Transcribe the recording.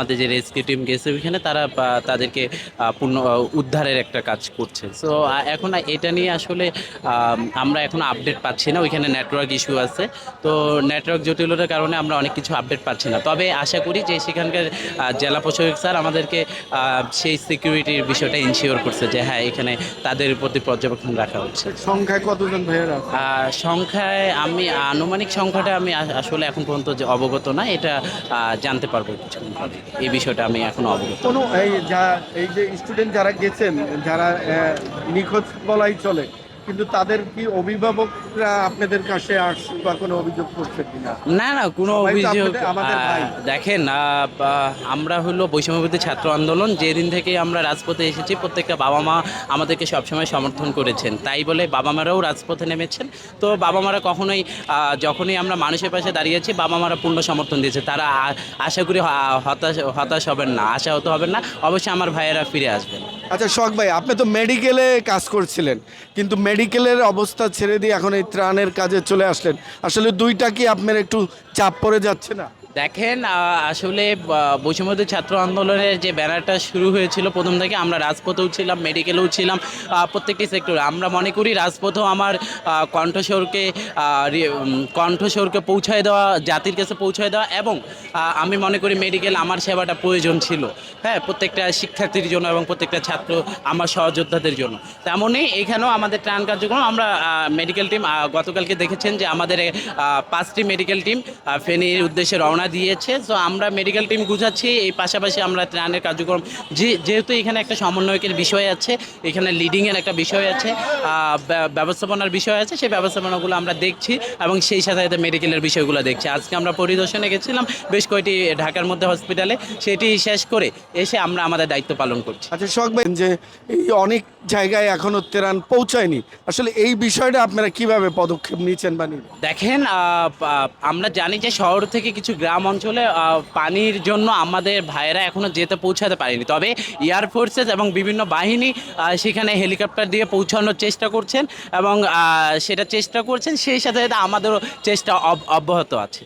আমাদের যে rescue team গেছে ওইখানে তারা তাদেরকে পূর্ণ উদ্ধারের একটা কাজ করছে। সো এখন এটা নিয়ে আসলে আমরা এখন আপডেট পাচ্ছি না ওইখানে নেটওয়ার্ক ইস্যু আছে। তো নেটওয়ার্ক জটিলতার কারণে আমরা অনেক কিছু আপডেট পাচ্ছি না। তবে আশা করি যে সেখানকার জেলা প্রশাসক স্যার আমাদেরকে সেই সিকিউরিটির বিষয়টা ইনশিওর করছে যে হ্যাঁ এখানে তাদের প্রতি পর্যবেক্ষণ রাখা হচ্ছে। সংখ্যায় কতজন ভাইয়েরা সংখ্যায় আমি আনুমানিক সংখ্যাটা আমি আসলে এখন পর্যন্ত যে অবগত না এটা জানতে পারব কিছুক্ষণ পরে। এই বিষয়টা আমি এখন অবগত কোনো এই যা এই যে স্টুডেন্ট যারা গেছেন, যারা নিখোঁজ বলাই চলে কিন্তু তাদের কি অভিভাবকরা আপনাদের কাছে আসছে বা কোনো অভিযোগ করছে কিনা? না না কোনো অভিযোগ। দেখেন আমরা হলো বৈষম্যবিরোধী ছাত্র আন্দোলন। যেদিন থেকে আমরা রাজপথে এসেছি প্রত্যেকটা বাবা মা আমাদেরকে সবসময় সমর্থন করেছেন। তাই বলে বাবা মারাও রাজপথে নেমেছেন। তো বাবা মারা কখনোই আহ, যখনই আমরা মানুষের পাশে দাঁড়িয়েছি বাবা মারা পূর্ণ সমর্থন দিয়েছে। তারা আশা করি হতাশ হতাশ হবেন না আশা হতে হবেন না। অবশ্যই আমার ভাইয়েরা ফিরে আসবেন। আচ্ছা শখ ভাই আপনি তো মেডিকেলে কাজ করছিলেন। কিন্তু মেডিকেলের অবস্থা ছেড়ে দিয়ে এখন এই ত্রাণের কাজে চলে আসলেন। আসলে দুইটা কি আপনার একটু চাপ পড়ে যাচ্ছে না? দেখেন আসলে বৈষম্যবিরোধী ছাত্র আন্দোলনের যে ব্যানারটা শুরু হয়েছিল প্রথম থেকে, আমরা রাজপথেও ছিলাম, মেডিকেলেও ছিলাম প্রত্যেকটি সেক্টরে। আমরা মনে করি রাজপথেও আমার কণ্ঠস্বরকে কণ্ঠস্বরকে পৌঁছায় দেওয়া, জাতির কাছে পৌঁছায় দেওয়া এবং আমি মনে করি মেডিকেল আমার সেবাটা প্রয়োজন ছিল। হ্যাঁ প্রত্যেকটা শিক্ষার্থীর জন্য এবং প্রত্যেকটা ছাত্র আমার সহযোদ্ধাদের জন্য। তেমনই এখানেও আমাদের ত্রাণ কার্যক্রম, আমরা মেডিকেল টিম গতকালকে দেখেছেন যে আমাদের পাঁচটি মেডিকেল টিম ফেনীর উদ্দেশ্যে রওনা দিয়েছে তো আমরা মেডিকেল টিম গুছাচ্ছি এই পাশাপাশি আমরা ত্রাণের কার্যক্রম যে যেহেতু এখানে একটা সমন্বয়কের বিষয় আছে এখানে লিডিংয়ের একটা বিষয় আছে ব্যবস্থাপনার বিষয় আছে সেই ব্যবস্থাপনাগুলো আমরা দেখছি এবং সেই সাথে সাথে মেডিকেলের বিষয়গুলো দেখছি। আজকে আমরা পরিদর্শনে গেছিলাম বেশ কয়েকটি ঢাকার মধ্যে হসপিটালে সেটি শেষ করে এসে আমরা আমাদের দায়িত্ব পালন করছি। আচ্ছা শখ ভাই যে এই অনেক জায়গায় এখনও ত্রাণ পৌঁছায়নি আসলে এই বিষয়টা আপনারা কীভাবে পদক্ষেপ নিচ্ছেন বা দেখেন আমরা জানি যে শহর থেকে কিছু গ্রাম অঞ্চলে পানির জন্য আমাদের ভাইয়েরা এখনও যেতে পৌঁছাতে পারেনি। তবে এয়ার ফোর্সেস এবং বিভিন্ন বাহিনী সেখানে হেলিকপ্টার দিয়ে পৌঁছানোর চেষ্টা করছেন এবং সেটা চেষ্টা করছেন। সেই সাথে সাথে আমাদেরও চেষ্টা অব- অব্যাহত আছে।